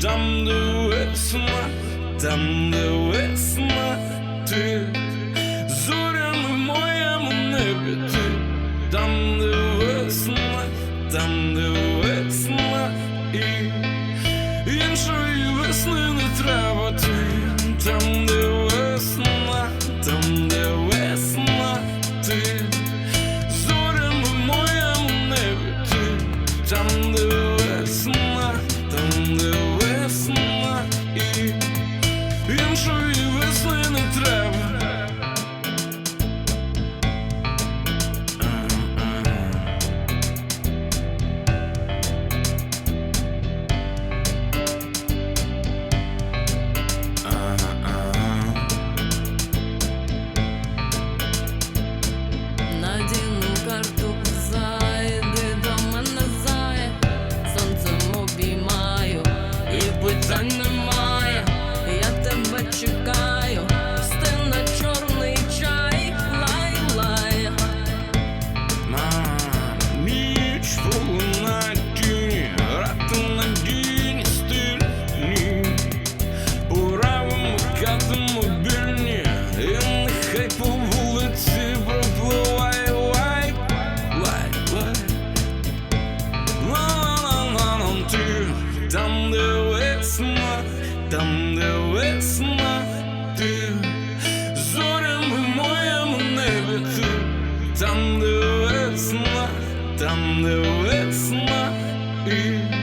dum du es ma dum du es ma ty zorem moja mu nebe ty dum du es ma dum du es ma весна, там, де весна, ти зорями моєму небі ти там, де весна, там, де весна і.